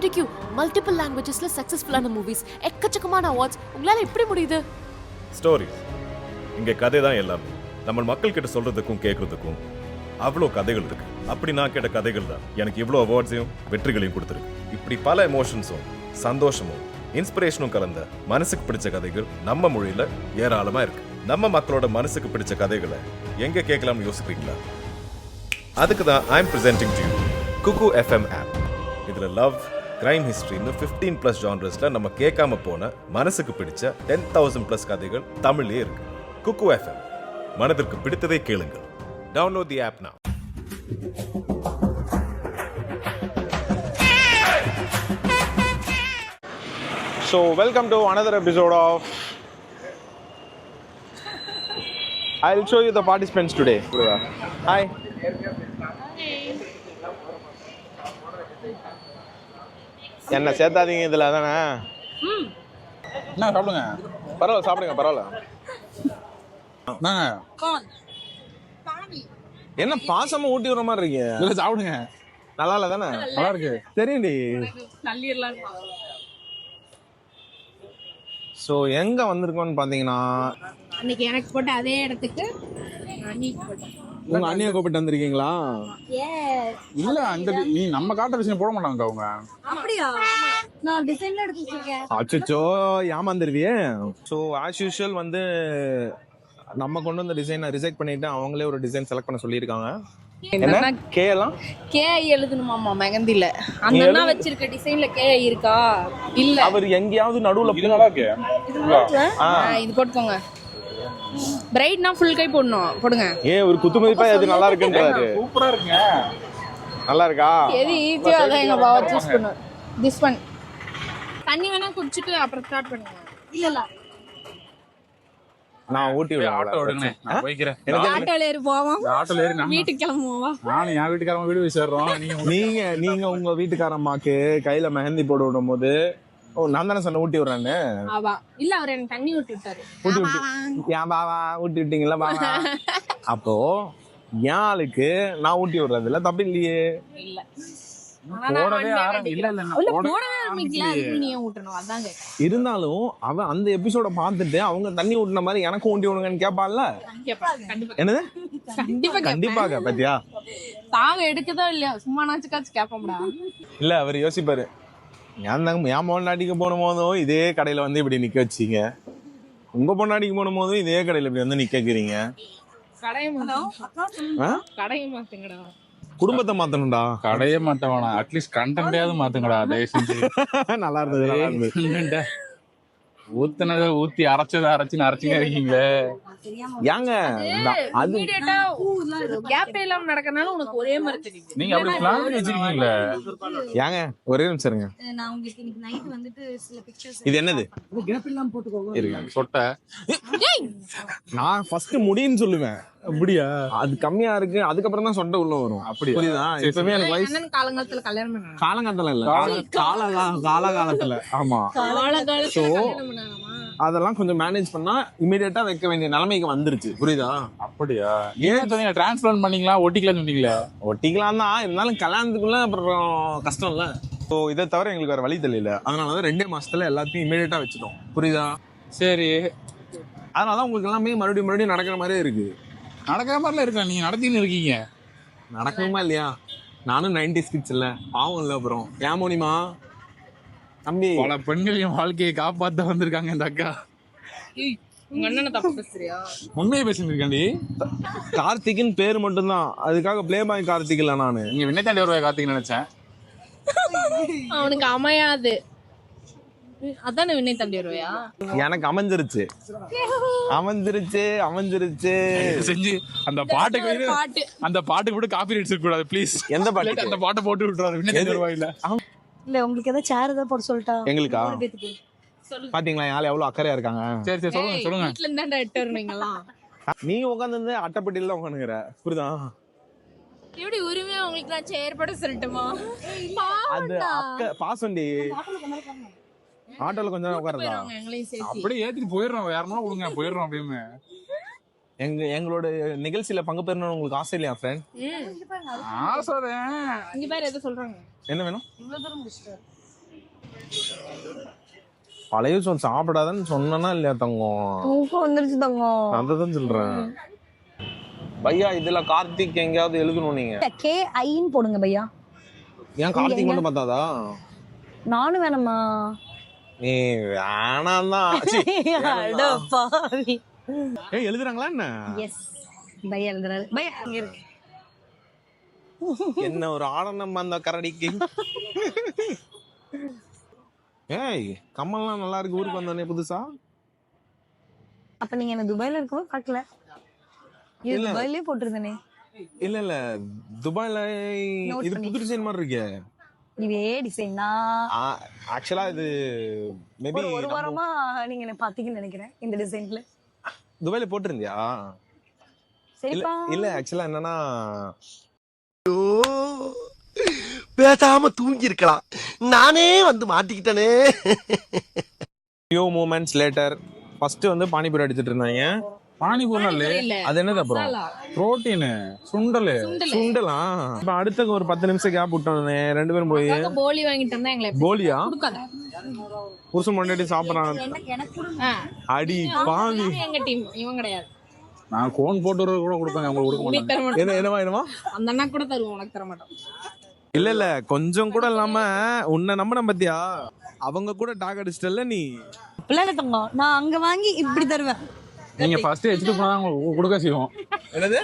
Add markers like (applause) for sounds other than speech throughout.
LGBTQ multiple லாங்குவேஜஸ்ல சக்சஸ்ஃபுல்லான movies எக்கச்சக்கமான அவார்ட்ஸ் உங்களால எப்படி முடியுது? ஸ்டோரிஸ் இங்க கதை தான் எல்லாமே. நம்ம மக்கள் கிட்ட சொல்றதுக்கும் கேட்கறதுக்கும் அவ்வளோ கதைகள் இருக்கு. அப்படி நான் கேட்ட கதைகள் தான். எனக்கு இவ்வளோ அவார்ட்ஸையும் வெற்றிகளையும் கொடுத்துருக்கு. இப்படி பல எமோஷன்ஸும் சந்தோஷமும் இன்ஸ்பிரேஷனும் கலந்த மனசுக்கு பிடிச்ச கதைகள் நம்ம மொழியில ஏராளமா இருக்கு. நம்ம மக்களோட மனசுக்கு பிடிச்ச கதைகளை எங்க கேட்கலாம்னு யோசிக்கிறீங்களா? அதுக்கு தான் I'm presenting to you Kuku FM app இதுல லவ் கிரைம் ஹிஸ்டரின்னு ஃபிஃப்டீன் ப்ளஸ் ஜான்ரஸில் நம்ம கேட்காம போன மனசுக்கு பிடிச்ச டென் தௌசண்ட் ப்ளஸ் கதைகள் தமிழ்லேயே இருக்கு. குக்கு எஃப்எம் மனதிற்கு பிடித்ததை கேளுங்கள். டவுன்லோட் தி ஆப் நான் so welcome to another episode of I will show you the participants today hi என்ன சேர்த்தாதீங்க இதுல தானே என்ன சாப்பிடுங்க. பரவாயில்ல சாப்பிடுங்க பரவாயில்ல. என்ன பாசமா ஊட்டி விடுற மாதிரி இருக்கீங்க? இல்ல சாப்பிடுங்க. நல்லா இல்ல தானே? நல்லா இருக்கு. தெரியும்டி. ஸோ எங்க வந்திருக்கோம்னு பாத்தீங்கன்னா அன்னைக்கு எனக்கு போட்ட அதே இடத்துக்கு அன்னைக்கு போட்டேன். உங்க அண்ணியை கூப்பிட்டு வந்திருக்கீங்களா? இல்ல அந்த நீ நம்ம காட்டுற விஷயம் போட மாட்டாங்க அவங்க. அப்படியா? நான் டிசைன்ல எடுத்து வச்சிருக்கேன் அச்சோ ஏமாந்துருவியே. ஸோ ஆஸ் யூஷுவல் வந்து நம்ம கொண்டு வந்த டிசைனை ரிஜெக்ட் பண்ணிட்டு அவங்களே ஒரு டிசைன் செலக்ட் பண்ண சொல்லியிருக்காங்க. என்ன கேலாம் கே எழுதணுமாமா மெகந்தில? அந்த அண்ணா வச்சிருக்க டிசைன்ல கே இருக்கா? இல்ல. அவர் எங்கேயாவது நடுவுல இது போட்டுக்கோங்க. பிரைட்னா ஃபுல் கை போடணும். போடுங்க. ஏன் ஒரு குத்து மதிப்பா எது நல்லா இருக்குன்றாரு. சூப்பரா இருக்குங்க. நல்லா இருக்கா? எது ஈஸியோ அதான் எங்க பாவா சூஸ் பண்ணுவார் திஸ் ஒன் தண்ணி வேணா குடிச்சிட்டு அப்புறம் ஸ்டார்ட் பண்ணுங்க. இல்ல இல்ல நான் ஊட்டி ஆட்டோ விடுறேன் விடுங்க நான் போய்க்கிறேன். ஆட்டோல ஏறி போவோம் ஆட்டோல ஏறி நம்ம வீட்டுக்கு கிளம்புவோம்? நானும் என் வீட்டுக்காரங்க வீடு போய் சேர்றோம். நீங்க உங்க- நீங்க நீங்க உங்க வீட்டுக்காரம்மாக்கு கையில மெஹந்தி போட்டு விடும் போது ஓ நான் தானே சொன்ன ஊட்டி விடுறேன்னு? இல்ல அவர் எனக்கு தண்ணி விட்டு விட்டாரு. ஊட்டி விட்டு ஏன் பாவா ஊட்டி விட்டீங்களா? பாவா அப்போ என் ஆளுக்கு நான் ஊட்டி தப்பு இல்லையே. இல்ல. இருந்தாலும் அவன் அந்த எபிசோட பார்த்துட்டு அவங்க தண்ணி ஊட்டின மாதிரி எனக்கும் ஊட்டி விடுங்கன்னு கண்டிப்பா என்னது? கண்டிப்பாக பாத்தியா? தாக எடுக்குதோ இல்லையோ சும்மா நாச்சுக்காச்சும் கேட்போம்டா இல்ல அவர் யோசிப்பாரு. ஏன் தாங்க என் பொண்டாட்டிக்கு போன போதும் இதே கடையில வந்து இப்படி நிக்க வச்சீங்க. உங்க பொண்டாட்டிக்கு போன போதும் இதே கடையில இப்படி வந்து நிக்க வைக்கிறீங்க குடும்பத்தை மாத்தணும்டா. கடையே மாட்ட வேணாம். அட்லீஸ்ட் கண்டென்ட்டையாவது மாத்துங்கடா. தயவு செஞ்சு. (laughs) நல்லா இருந்தது. நல்லா இருந்தது. (laughs) ஊத்துனதை ஊத்தி அரைச்சதை அரைச்சுன்னு அரைச்சுங்க இருக்கீங்களே. ஏங்க அது இமீடியட்டா கேப் இல்லாம நடக்கறனால உனக்கு ஒரே மாதிரி தெரியுது. நீங்க அப்படி பிளான் பண்ணி வச்சிருக்கீங்களே. ஏங்க ஒரே நிமிஷம் இருங்க. நான் உங்களுக்கு இன்னைக்கு நைட் வந்துட்டு சில பிக்சர்ஸ் இது என்னது? இருங்க. சொட்டை. நான் ஃபர்ஸ்ட் முடின்னு சொல்லுவேன். அப்படியா? அது கம்மியா இருக்கு. அதுக்கப்புறம் தான் சொண்டை உள்ள வரும். அப்படியா? புரியுதா? இப்பவே எனக்கு வயசு காலங்காலத்துல கல்யாணம் காலங்காலத்துல இல்ல. கால கால காலத்துல ஆமா. காலகாலத்துல கல்யாணம் பண்ணாங்கம்மா அதெல்லாம் கொஞ்சம் மேனேஜ் பண்ணா இமீடியட்டா வைக்க வேண்டிய நிலைமைக்கு வந்துருச்சு. புரியுதா? அப்படியா? ஏன் சொன்னீங்க டிரான்ஸ்பிளான் பண்ணீங்களா? ஒட்டிக்கலாம்னு சொன்னீங்களே? ஒட்டிக்கலாம் தான். இருந்தாலும் கல்யாணத்துக்குள்ள அப்புறம் கஷ்டம் இல்ல. ஸோ இதை தவிர எங்களுக்கு வேற வழி தெரியல. அதனால தான் ரெண்டே மாசத்துல எல்லாத்தையும் இமீடியட்டா வச்சுட்டோம். புரியுதா? சரி. அதனால தான் உங்களுக்கு எல்லாமே மறுபடியும் மறுபடியும் நடக்கிற மாதிரியே இருக்கு. நடக்கிற மாதிரிலாம் இருக்கா? நீங்க நடத்தின்னு இருக்கீங்க. நடக்கணுமா இல்லையா? நானும் நைன்டி ஸ்கிட்ஸ் இல்ல. பாவம் இல்ல அப்புறம் ஏன் மோனிமா? தம்பி. பல பெண்களின் வாழ்க்கையை காப்பாத்த வந்திருக்காங்க இந்த அக்கா. ஏய், உங்க அண்ணனை தப்பு பேசுறியா? உண்மையை பேசிட்டு இருக்காண்டி கார்த்திக்னு பேர் மட்டும்தான். அதுக்காக ப்ளே பாய் கார்த்திக் இல்ல நானு. நீங்க விண்ணத்தாண்டி வருவாய் கார்த்திக் நினைச்சேன். அவனுக்கு அமையாது. அதானே விண்ணை தம்பி வருவையா எனக்கு அமைஞ்சிருச்சு. அமைஞ்சிருச்சு அமைஞ்சிருச்சு. செஞ்சு அந்த பாட்டுக்கு பாட்டு. அந்த பாட்டுக்கு கூட காப்பி ரைட்ஸ் இருக்க கூடாது ப்ளீஸ் எந்த பாட்டு? அந்த பாட்டை போட்டு விட்டுறாரு விண்ணத்தாண்டி வருவாயில்ல இல்ல உங்களுக்கு ஏதாவது சேர் ஏதாவது போட்டு சொல்லிட்டா? எங்களுக்கா. பாத்தீங்களா யாழ் எவ்வளவு அக்கறையா இருக்காங்க? சரி சரி சொல்லுங்க சொல்லுங்க. எட்டு நீ உட்காந்து அட்டைப்பட்டியில தான் உட்காந்துங்கிற புரியுதா? எப்படி உரிமையா உங்களுக்கு நான் சேர் போட சொல்லட்டுமா? அது அக்க பாசண்டி ஆட்டோல கொஞ்ச நேரம் சேர்த்து. அப்படியே ஏத்திட்டு போயிடுறோம் வேற மாதிரி கொடுங்க போயிடுறோம் அப்படியே எங்க எங்களோட நிகழ்ச்சியில பங்கு பெறணும்னு உங்களுக்கு ஆசை இல்லையா ஃப்ரெண்ட் ஆசைதான் இங்க பேர் எது சொல்றாங்க. என்ன வேணும்? இவ்வளவு தூரம் முடிச்சிட்டாரு பழைய சோறு சாப்பிடாதன்னு சொன்னா இல்லையா தங்கம்? தூக்கம் வந்துருச்சு தங்கம். அதை தான் சொல்றேன் பையா இதுல கார்த்திக் எங்கேயாவது எழுதணும் நீங்க? கே ஐன்னு போடுங்க பையா. ஏன் கார்த்திக் மட்டும் பார்த்தாதா? நானும் வேணாமா நீ வேணாம் ஏய் எழுதுறாங்களா என்ன? எஸ் பையா எழுதுறாரு. பையா இங்க இருக்கு. என்ன ஒரு ஆடனம் அந்த கரடிக்கு? ஏய் கம்மல்லாம் நல்லா இருக்கு. ஊருக்கு வந்தோடனே புதுசா? அப்ப நீங்க என்ன துபாய்ல இருக்கும்போது பார்க்கல இது இல்ல. துபாய்லயே போட்டிருந்தேனே. இல்ல இல்ல. துபாய்ல இது. புது டிசைன் மாதிரி இருக்கே. இதே டிசைன் தான். ஆக்சுவலா இது மேபி ஒரு வாரமா நீங்க என்ன பாத்தீங்கன்னு நினைக்கிறேன் இந்த டிசைன்ல துபாய்ல போட்டிருந்தியா? இல்ல சரிப்பா. இல்ல ஆக்சுவலா என்னன்னா பேசாம தூங்கி இருக்கலாம் நானே வந்து மாட்டிக்கிட்டனே. ஃபியூ மூமெண்ட்ஸ் லேட்டர் ஃபர்ஸ்ட் வந்து பானிபூரி அடிச்சிட்டு இருந்தாங்க. பானிபூர்னல் இல்ல. அது என்னது அப்புறம். புரோட்டீன். சுண்டல். சுண்டலு. இப்ப அடுத்த ஒரு பத்து நிமிஷம் கேப் விட்டோன்னே ரெண்டு பேரும் போய் போலி வாங்கிட்டு வந்தா எங்களை போலியா? புருஷன் முன்னாடி சாப்பிடுறாங்க. அடி பாவி. எங்க டீம் இவன் கிடையாது. நான் கோன் போட்டு கூட கொடுப்பேன். உங்களுக்கு கொடுக்க மாட்டேன். என்ன என்னவா என்னவா அந்த அண்ணா கூட தருவோம். உனக்கு தர மாட்டோம். இல்ல இல்ல. கொஞ்சம் கூட இல்லாம உன்னை நம்பின பத்தியா? அவங்க கூட டாக் அடிச்சிட்டல நீ? பிள்ளை தங்கம். நான் அங்க வாங்கி இப்படி தருவேன். நீங்க ஃபர்ஸ்ட் எச்சு போனா உங்களுக்கு கொடுக்க செய்வோம். என்னது?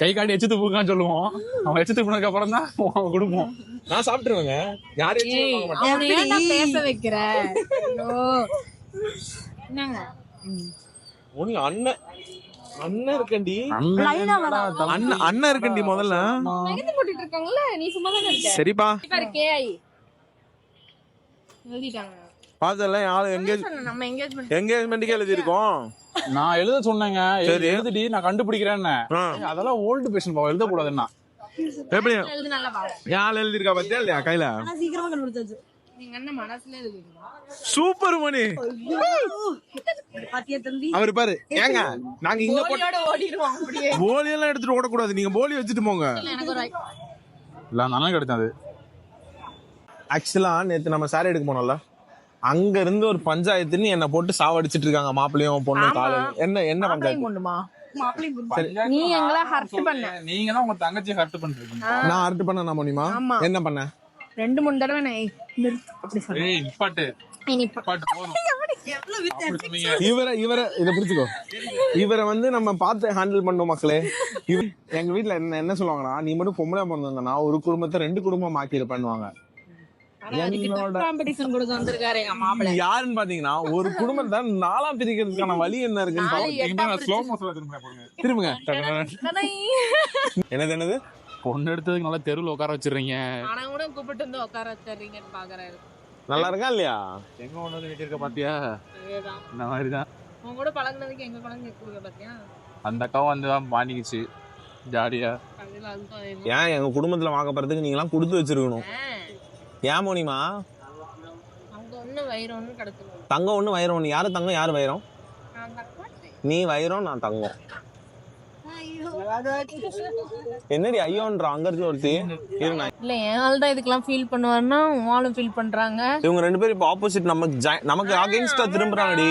கை காட்டி எச்சு துப்புக்கான்னு சொல்லுவோம். அவன் எச்சு துப்புனதுக்கு அப்புறம் தான் அவங்க கொடுப்போம். நான் சாப்பிட்டுருவேங்க. அவனை ஏன்டா பேச வைக்கிற. உனக்கு அண்ணன் அண்ணன் இருக்கண்டி அண்ணன் அண்ணன் இருக்கண்டி முதல்ல. மெகந்தி போட்டுட்டு இருக்காங்கல்ல நீ சும்மா தானே இருக்க? சரிப்பா. யாரு எங்கேஜ் எங்கேஜ்மெண்ட்டுக்கே எழுதியிருக்கோம். நான் எழுத சொன்னேங்க. சரி. எழுதிட்டு நான் கண்டுபிடிக்கிறேன்னு. ஆ. அதெல்லாம் ஓல்டு பேஷன் பாவம். எழுதக்கூடாதுன்னா. எப்படி? எழுது நல்லா பாவம். யார் எழுதியிருக்கா பத்தியா இல்லையா கையில? ஆனா சீக்கிரமா கண்டுபிடிச்சாச்சு. நீங்க என்ன மனசுல எழுதுவீங்க சூப்பர் மணி பாத்தியா தம்பி? அவர் பாரு. ஏங்க நாங்க இங்க போட்டு போலியோட ஓடிடுவான் அப்படியே. போலி எல்லாம் எடுத்துட்டு ஓடக்கூடாது. நீங்க போலி வச்சுட்டு போங்க. எனக்கு ஒரு இல்ல அண்ணன் கிடைச்சது அது. ஆக்சுவலா நேத்து நம்ம சாரி எடுக்க போனோம்ல. அங்க இருந்து ஒரு பஞ்சாயத்துன்னு என்ன போட்டு சாவடிச்சிட்டு இருக்காங்க மாப்பிள்ளையும் பொண்ணு காலையில என்ன என்ன பஞ்சாயத்து? பொண்ணுமா நீ எங்களை ஹர்ட் பண்ண. நீங்க தான் உங்க தங்கச்சியை ஹர்ட் பண்ணிருக்கீங்க நான் அரட்டு பண்ண நான் முடியுமா ஆமா. என்ன பண்ண? ரெண்டு மூணு தடவை நான் நிறுத்து. அப்படி ஏய் நிப்பாட்டு. இவரை இவரை இதை புரிச்சுக்கோ இவரை வந்து நம்ம பார்த்து ஹேண்டில் பண்ணோம் மக்களே. எங்க வீட்ல என்ன என்ன சொல்லுவாங்கன்னா நீ மட்டும் பொம்பளை பிறந்திருந்தனா ஒரு குடும்பத்தை ரெண்டு குடும்பம் ஆக்கிடு யாருன்னு பாத்தீங்கன்னா ஒரு குடும்பத்தை நாலா பிரிக்கிறதுக்கான வழி என்ன இருக்குன்னு திரும்புங்க. என்னது என்னது? பொண்ணு எடுத்ததுக்கு நல்லா தெருவில் உட்கார வச்சிடுறீங்க. ஆனா கூட கூப்பிட்டு வந்து உட்கார நல்லா இருக்கா இல்லையா? எங்க ஒண்ணு வந்து இருக்க பாத்தியா? இந்த மாதிரி தான் உன் கூட பழகுனதுக்கு எங்க குழந்தை கொடுக்க பாத்தியா? அந்த அக்காவும் வந்து தான் மாட்டிக்கிச்சு ஜாலியா. ஏன் எங்க குடும்பத்துல வாக்கப்படுறதுக்கு நீங்க எல்லாம் கொடுத்து வச்சிருக்கணும். ஏன் மோனிமா? வயிறு தங்கம் ஒண்ணு வைரம் ஒண்ணு. யாரு தங்கம் யாரு தக்காளி. நீ வைரம் நான் தங்கம். என்னடி ஐயோன்ற? அங்க இருக்கு ஒருத்தி. இல்ல என் ஆள் தான் இதுக்கெல்லாம் ஃபீல் பண்ணுவாருன்னா உன் ஃபீல் பண்றாங்க. இவங்க ரெண்டு பேரும் இப்போ ஆப்போசிட் நமக்கு நமக்கு அகைன்ஸ்டா திரும்புறாங்கடி.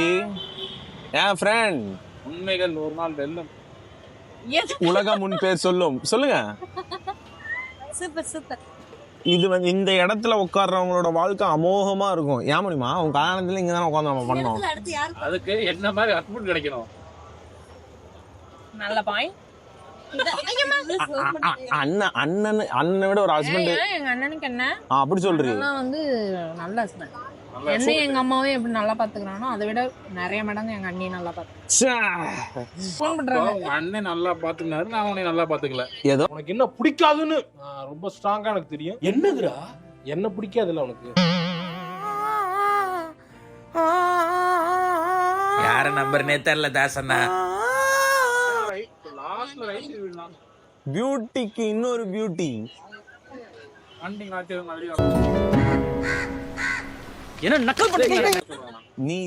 ஏன் ஃப்ரெண்ட் உண்மைகள் ஒரு நாள் வெல்லும். உலகம் முன் பேர் சொல்லும். சொல்லுங்க. Super super. இது வந்து இந்த இடத்துல உட்கார்றவங்களோட வாழ்க்கை அமோகமா இருக்கும். ஏன் முடியுமா? உங்க கல்யாணத்துல இங்க தானே உட்காந்து நம்ம பண்ணோம். அதுக்கு என்ன மாதிரி ஹஸ்பண்ட் கிடைக்கணும்? நல்ல அ- அண்ணன் அண்ணன் அண்ணனை விட ஒரு ஹஸ்பண்ட் எங்க அண்ணனுக்கு என்ன? அப்படி சொல்றீங்க. வந்து நல்ல ஹஸ்பண்ட் என்னையும் எங்க அம்மாவையும் எப்படி நல்லா பாத்துக்கிறானோ அதை விட நிறைய மடங்கு எங்க அண்ணியும் நல்லா பாத்து ஃபோன் பண்றாங்க உங்க அண்ணன் நல்லா பாத்துக்கினாரு நான் உன்னை நல்லா பாத்துக்கல. ஏதோ? உனக்கு என்ன பிடிக்காதுன்னு ரொம்ப ஸ்ட்ராங்கா எனக்கு தெரியும். என்னதுடா? என்ன பிடிக்காதுல்ல உனக்கு? யார நம்பர்னே தெரியல தாசண்ணா. லாஸ்ட்ல ரைட் பியூட்டிக்கு இன்னொரு பியூட்டி காய்ச்சது மாதிரி என்ன நக்கல் பண்ணுறீங்க? நீ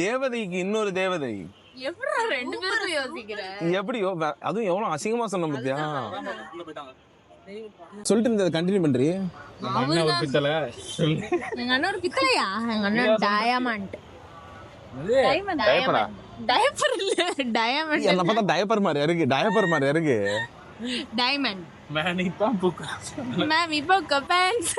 தேவதைக்கு இன்னொரு தேவதை. எப்படி ரெண்டு பேருக்கும் யோசிக்கிற? எப்படியோ அதுவும் எவ்வளவு அசிங்கமா சொன்ன பத்தியா சொல்லிட்டு இருந்ததை கண்டினியூ பண்றீ? என்ன ஒரு பித்தளை. எங்க அண்ணன் ஒரு பித்தளையா? எங்க அண்ணன் டயமண்ட் டயப்பர் இல்ல. என்ன டயமண்ட் பார்த்தா டயப்பர் மாதிரி இருக்கு டயப்பர் மாதிரி இருக்கு. மேனிக்கு தான் பூக்கா. மேம் இப்போ பேண்ட்ஸ்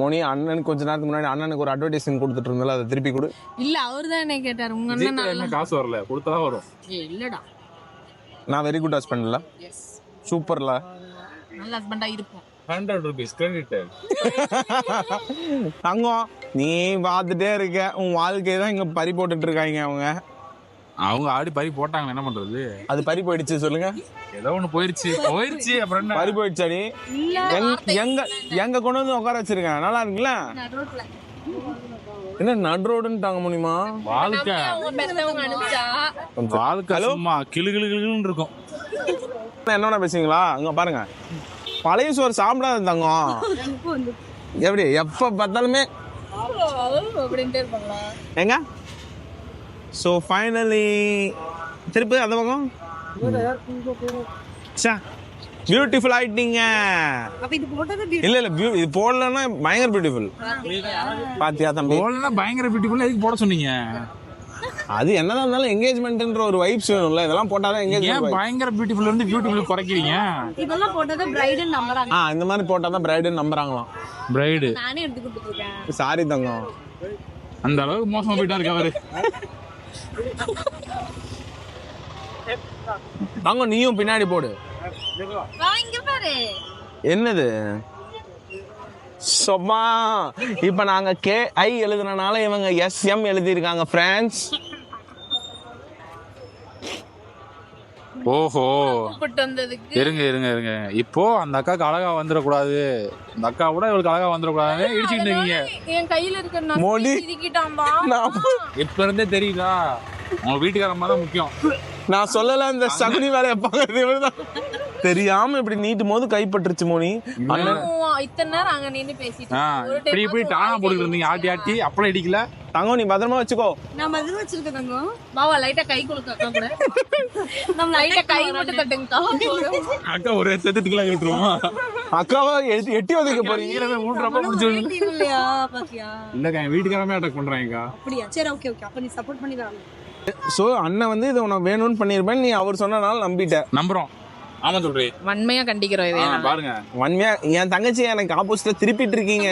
மோனி அண்ணனுக்கு கொஞ்ச நேரத்துக்கு முன்னாடி அண்ணனுக்கு ஒரு அட்வர்டைஸ்மெண்ட் கொடுத்துட்டு இருந்தல அதை திருப்பி கொடு. இல்ல அவர் தான் என்ன கேட்டாரு. உங்க அண்ணன் என்ன காசு வரல? கொடுத்தா வரும். இல்லடா. நான் வெரி குட் ஹஸ்பண்ட்ல எஸ் சூப்பர்ல நல்ல ஹஸ்பண்டா இருப்போம். ஹண்ட்ரட் ருபீஸ் கிரெடிட் தங்கம் நீ பார்த்துட்டே இருக்க. உன் வாழ்க்கையை தான் இங்க பறி போட்டுட்டு இருக்காங்க அவங்க. அவங்க ஆடி பறி போட்டாங்க என்ன பண்றது? அது பறி போயிடுச்சு சொல்லுங்க. ஏதோ ஒண்ணு போயிருச்சு. போயிருச்சு அப்புறம் என்ன? பறி போயிடுச்சாடி எங்க- எங்க எங்க கொண்டு வந்து உட்கார வச்சிருக்கேன் நல்லா இருக்குல்ல என்ன நடு ரோடுன்ட்டாங்க முடியுமா வாழ்க்கை அவங்க பெத்தவங்க அனுப்பிச்சா. வாழ்க்கை சும்மா கிளு கிளு கிளுன்னு இருக்கும். என்னென்ன பேசுவீங்களா? அங்க பாருங்க. பழைய சோறு சாப்பிடாத தங்கம். எப்படி எப்ப பார்த்தாலுமே எங்க? ஸோ ஃபைனலி திருப்பி அந்த பக்கம். பியூட்டிஃபுல் ஆயிட்டீங்க. அப்ப இது போட்டது இல்ல இல்ல பியூ இது போடலன்னா பயங்கர பியூட்டிஃபுல் பாத்தியா தம்பி? போலனா பயங்கர பியூட்டிஃபுல் எதுக்கு போட சொன்னீங்க? அது என்னதான் இருந்தாலும் என்கேஜ்மெண்ட்ன்ற ஒரு வைப்ஸ் வேணும்ல. இதெல்லாம் போட்டாதான் ஏன் என்கேஜ்மெண்ட் பயங்கர பியூட்டிஃபுல் வந்து பியூட்டிஃபுல் குறைக்கிறீங்க? இதெல்லாம் போட்டது பிரைடு நம்புறாங்க. ஆ இந்த மாதிரி போட்டாதான் பிரைடுன்னு நம்புறாங்களாம். பிரைடு நானே எடுத்து கொடுத்துட்டு இருக்கேன். சாரி தங்கம். அந்த அளவுக்கு மோசமா போயிட்டா இருக்கு அவரு. தங்கம் நீயும் பின்னாடி போடு. என்னது? சொம்மா இப்ப நாங்க கே ஐ எழுதுனனால இவங்க எஸ் எம் எழுதியிருக்காங்க பிரான்ஸ் ஓஹோ. கூப்பிட்டு வந்ததுக்கு. இருங்க இருங்க இருங்க. இப்போ அந்த அக்காக்கு அழகா வந்துடக்கூடாது. அந்த அக்கா கூட இவளுக்கு அழகா வந்துடக்கூடாது இடிச்சுக்கிட்டு இருக்கீங்க. என் கையில இருக்க மோடி. சிரிக்கிட்டான்பா நான் இப்ப இருந்தே தெரியுதா? உங்க வீட்டுக்காரம்மா தான் முக்கியம். நான் சொல்லல இந்த சகுனி வேலையை பார்க்கறது இவர்தான். தெரியாம இப்படி நீட்டும் போது கைப்பற்றுச்சு மோனி. இத்தனை நேரம் அங்க நின்னு பேசிட்டு இப்படி இப்படி டானா போட்டுக்கிட்டு இருந்தீங்க ஆட்டி ஆட்டி அப்பளம் இடிக்கல? தங்கம் நீ பத்திரமா வச்சுக்கோ. நான் பதில் வச்சிருக்கேன் தங்கம். பாவா லைட்டா கை கொடுக்க அக்கா கூட. நம்ம லைட்டா கை மட்டும் தட்டுங்கக்கா. அக்கா ஒரு செத்துட்டுக்கலாம் விட்டுருவோமா அக்காவை எட்டி எட்டி உதைக்க போறீங்க. மூன்றப்ப முடிச்சு இல்லையா இல்லக்கா என் வீட்டுக்காரமே அட்டாக் பண்றாங்கக்கா. அப்படியா? சரி ஓகே ஓகே அப்ப நீ சப்போர்ட் பண்ணி தராங்க சோ அண்ணன் வந்து இது உனக்கு வேணும்னு பண்ணிருப்பேன் நீ அவர் சொன்னனால நம்பிட்ட. நம்புறோம். ஆமா சொல்றேன். வன்மையா கண்டிக்கிறோம் பாருங்க. உண்மையா என் தங்கச்சி எனக்கு ஆப்போசிட்டா திருப்பிட்டு இருக்கீங்க.